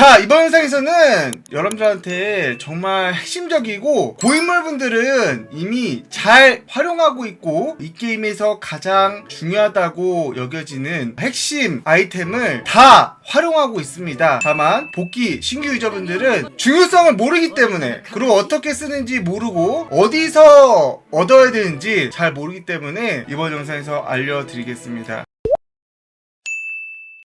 자 이번 영상에서는 여러분들한테 정말 핵심적이고 고인물분들은 이미 잘 활용하고 있고 이 게임에서 가장 중요하다고 여겨지는 핵심 아이템을 다 활용하고 있습니다. 다만 복귀 신규 유저분들은 중요성을 모르기 때문에 그리고 어떻게 쓰는지 모르고 어디서 얻어야 되는지 잘 모르기 때문에 이번 영상에서 알려드리겠습니다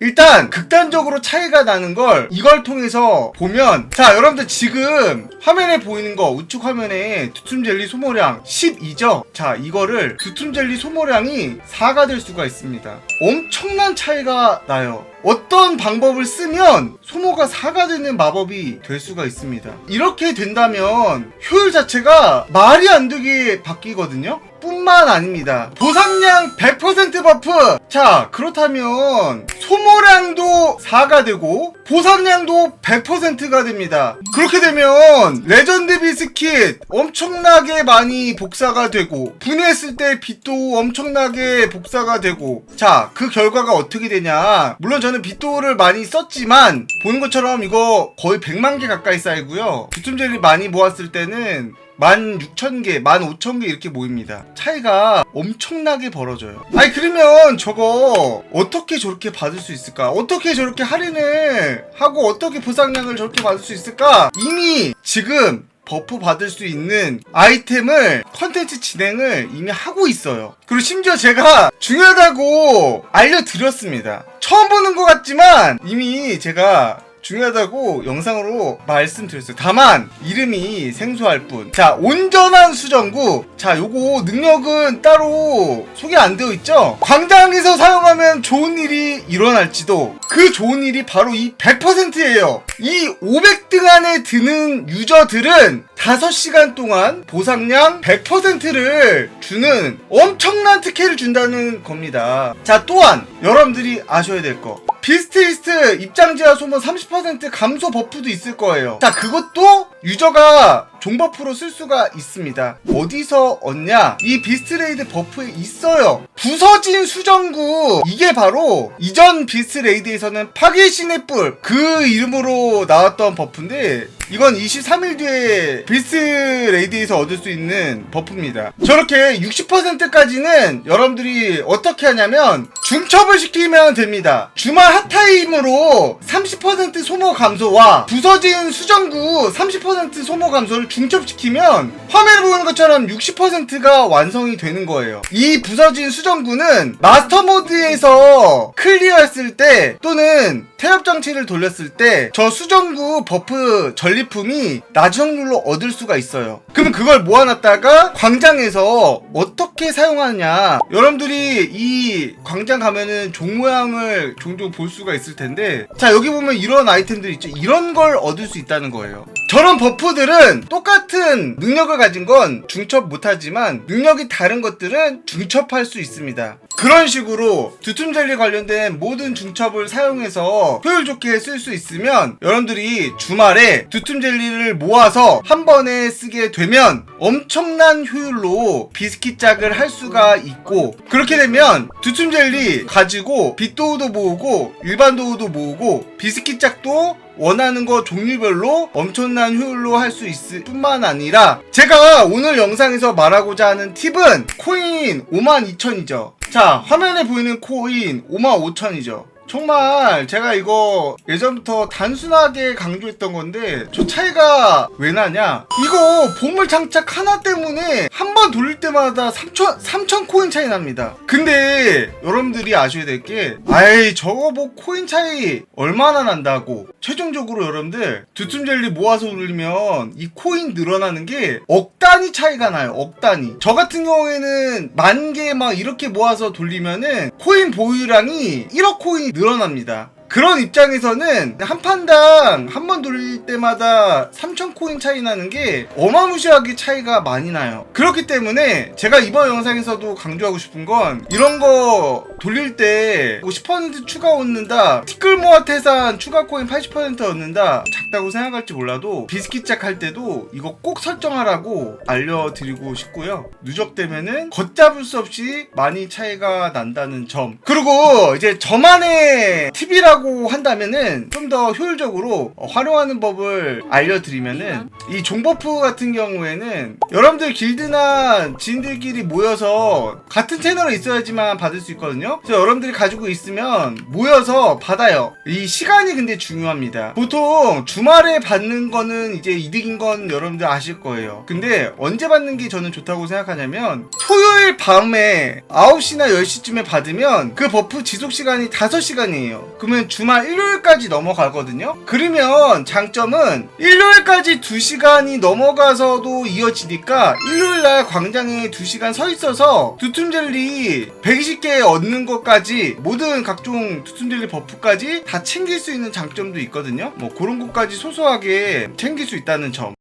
일단 극단적으로 차이가 나는 걸 이걸 통해서 보면 자 여러분들 지금 화면에 보이는 거 우측 화면에 두툼젤리 소모량 12죠? 자 이거를 두툼젤리 소모량이 4가 될 수가 있습니다. 엄청난 차이가 나요. 어떤 방법을 쓰면 소모가 4가 되는 마법이 될 수가 있습니다. 이렇게 된다면 효율 자체가 말이 안 되게 바뀌거든요 뿐만 아닙니다. 보상량 100% 버프! 자, 그렇다면 소모량도 4가 되고 보상량도 100%가 됩니다. 그렇게 되면 레전드 비스킷 엄청나게 많이 복사가 되고 분해했을 때 빛도 엄청나게 복사가 되고 자, 그 결과가 어떻게 되냐? 물론 저는 빛도를 많이 썼지만 보는 것처럼 이거 거의 100만 개 가까이 쌓이고요. 비툼 젤리 많이 모았을 때는 16,000개, 15,000개 이렇게 모입니다. 차이가 엄청나게 벌어져요. 아니, 그러면 저거 어떻게 저렇게 받을 수 있을까? 어떻게 저렇게 할인을 하고 어떻게 보상량을 저렇게 받을 수 있을까? 이미 지금 버프 받을 수 있는 아이템을 컨텐츠 진행을 이미 하고 있어요. 그리고 심지어 제가 중요하다고 알려드렸습니다. 처음 보는 것 같지만 이미 제가 중요하다고 영상으로 말씀드렸어요. 다만 이름이 생소할 뿐. 자, 온전한 수정구. 자, 요거 능력은 따로 소개 안 되어 있죠? 광장에서 사용하면 좋은 일이 일어날지도 그 좋은 일이 바로 이 100%예요. 이 500등 안에 드는 유저들은 5시간 동안 보상량 100%를 주는 엄청난 특혜를 준다는 겁니다. 자, 또한 여러분들이 아셔야 될 거. 비스트리스트 입장 제한 소모 30% 감소 버프도 있을 거예요. 자, 그것도 유저가 종버프로 쓸 수가 있습니다. 어디서 얻냐? 이 비스트레이드 버프에 있어요. 부서진 수정구. 이게 바로 이전 비스트레이드에서는 파괴 신의 뿔. 그 이름으로 나왔던 버프인데, 이건 23일 뒤에 비스트레이드에서 얻을 수 있는 버프입니다. 저렇게 60%까지는 여러분들이 어떻게 하냐면, 중첩을 시키면 됩니다. 주말 핫타임으로 30% 소모 감소와 부서진 수정구 30% 소모 감소를 중첩시키면 화면에 보이는 것처럼 60%가 완성이 되는 거예요. 이 부서진 수정구는 마스터 모드에서 클리어했을 때 또는 태엽 장치를 돌렸을 때 저 수정구 버프 전리품이 확률로 얻을 수가 있어요. 그러면 그걸 모아놨다가 광장에서 어떻게 사용하느냐. 여러분들이 이 광장 가면은 종 모양을 종종 볼 수가 있을 텐데. 자 여기 보면 이런 아이템들 있죠. 이런 걸 얻을 수 있다는 거예요. 저런 버프들은 똑같은 능력을 가진 건 중첩 못하지만 능력이 다른 것들은 중첩할 수 있습니다. 그런 식으로 두툼 젤리 관련된 모든 중첩을 사용해서 효율 좋게 쓸 수 있으면 여러분들이 주말에 두툼 젤리를 모아서 한 번에 쓰게 되면 엄청난 효율로 비스킷 짝을 할 수가 있고 그렇게 되면 두툼 젤리 가지고 빛도우도 모으고 일반 도우도 모으고 비스킷 짝도 원하는 거 종류별로 엄청난 효율로 할 수 있을 뿐만 아니라 제가 오늘 영상에서 말하고자 하는 팁은 코인 52,000이죠. 자, 화면에 보이는 코인 55,000이죠. 정말 제가 이거 예전부터 단순하게 강조했던 건데 저 차이가 왜 나냐? 이거 보물 장착 하나 때문에 한 번 돌릴 때마다 3천 3천 코인 차이 납니다. 근데 여러분들이 아셔야 될 게 아이 저거 뭐 코인 차이 얼마나 난다고. 최종적으로 여러분들 두툼젤리 모아서 돌리면 이 코인 늘어나는 게 억 단위 차이가 나요 억 단위 저 같은 경우에는 만 개 막 이렇게 모아서 돌리면은 코인 보유량이 1억 코인이 늘어납니다. 그런 입장에서는 한 판당 한 번 돌릴 때마다 3,000코인 차이 나는 게 어마무시하게 차이가 많이 나요. 그렇기 때문에 제가 이번 영상에서도 강조하고 싶은 건 이런 거 돌릴 때 50% 추가 얻는다 티끌모아 태산 추가 코인 80% 얻는다 작다고 생각할지 몰라도 비스킷짝 할 때도 이거 꼭 설정하라고 알려드리고 싶고요 누적되면은 걷잡을 수 없이 많이 차이가 난다는 점 그리고 이제 저만의 팁이라고 한다면은 좀 더 효율적으로 어, 활용하는 법을 알려드리면은 이 종버프 같은 경우에는 여러분들 길드나 지인들끼리 모여서 같은 채널에 있어야지만 받을 수 있거든요. 그래서 여러분들이 가지고 있으면 모여서 받아요. 이 시간이 근데 중요합니다. 보통 주말에 받는 거는 이제 이득인 건 여러분들 아실 거예요. 근데 언제 받는 게 저는 좋다고 생각하냐면 토요일 밤에 9시나 10시쯤에 받으면 그 버프 지속 시간이 5시간이에요. 그러면 주말 일요일까지 넘어가거든요. 그러면 장점은 일요일까지 2시간이 넘어가서도 이어지니까 일요일날 광장에 2시간 서 있어서 두툼 젤리 120개 얻는 것까지 모든 각종 두툼젤리 버프까지 다 챙길 수 있는 장점도 있거든요. 뭐 그런 것까지 소소하게 챙길 수 있다는 점.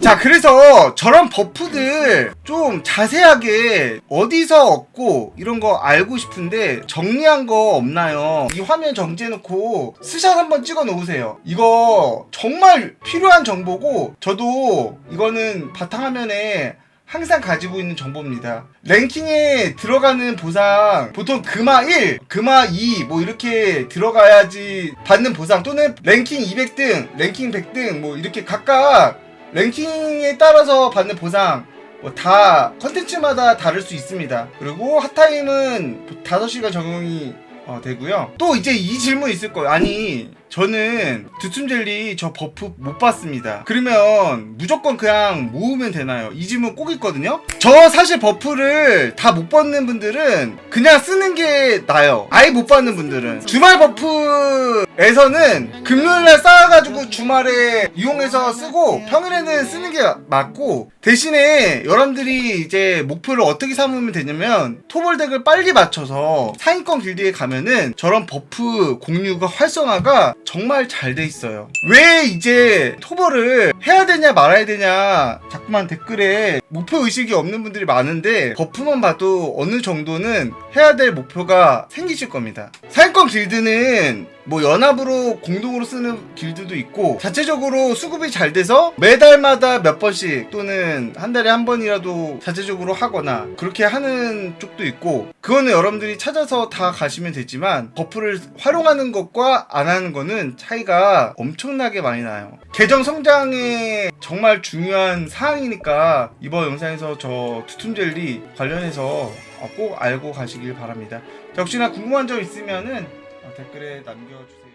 자, 그래서 저런 버프들 좀 자세하게 어디서 얻고 이런 거 알고 싶은데 정리한 거 없나요? 이 화면 정지해놓고 스샷 한번 찍어 놓으세요. 이거 정말 필요한 정보고 저도 이거는 바탕화면에 항상 가지고 있는 정보입니다. 랭킹에 들어가는 보상 보통 금화 1, 금화 2 뭐 이렇게 들어가야지 받는 보상 또는 랭킹 200등, 랭킹 100등 뭐 이렇게 각각 랭킹에 따라서 받는 보상 뭐 다 컨텐츠마다 다를 수 있습니다. 그리고 핫타임은 5시간 적용이 어, 되고요. 또 이제 이 질문 있을 거예요. 아니 저는 두툼젤리 저 버프 못 받습니다. 그러면 무조건 그냥 모으면 되나요? 이 질문 꼭 있거든요. 저 사실 버프를 다 못 받는 분들은 그냥 쓰는 게 나아요. 아예 못 받는 분들은 주말 버프에서는 금요일날 쌓아가지고 주말에 이용해서 쓰고 평일에는 쓰는 게 맞고 대신에 여러분들이 이제 목표를 어떻게 삼으면 되냐면 토벌덱을 빨리 맞춰서 상위권 길드에 가면은 저런 버프 공유가 활성화가 정말 잘 돼 있어요. 왜 이제 토벌을 해야 되냐 말아야 되냐 자꾸만 댓글에 목표 의식이 없는 분들이 많은데 버프만 봐도 어느 정도는 해야 될 목표가 생기실 겁니다. 상위권 길드는 뭐 연합으로 공동으로 쓰는 길드도 있고 자체적으로 수급이 잘 돼서 매달마다 몇 번씩 또는 한 달에 한 번이라도 자체적으로 하거나 그렇게 하는 쪽도 있고 그거는 여러분들이 찾아서 다 가시면 되지만 버프를 활용하는 것과 안 하는 거는 차이가 엄청나게 많이 나요. 계정 성장에 정말 중요한 사항이니까 이번 영상에서 저 투툼젤리 관련해서 어, 꼭 알고 가시길 바랍니다. 자, 혹시나 궁금한 점 있으면은 어, 댓글에 남겨주세요.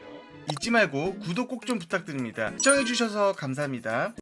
잊지 말고 구독 꼭 좀 부탁드립니다. 시청해주셔서 감사합니다.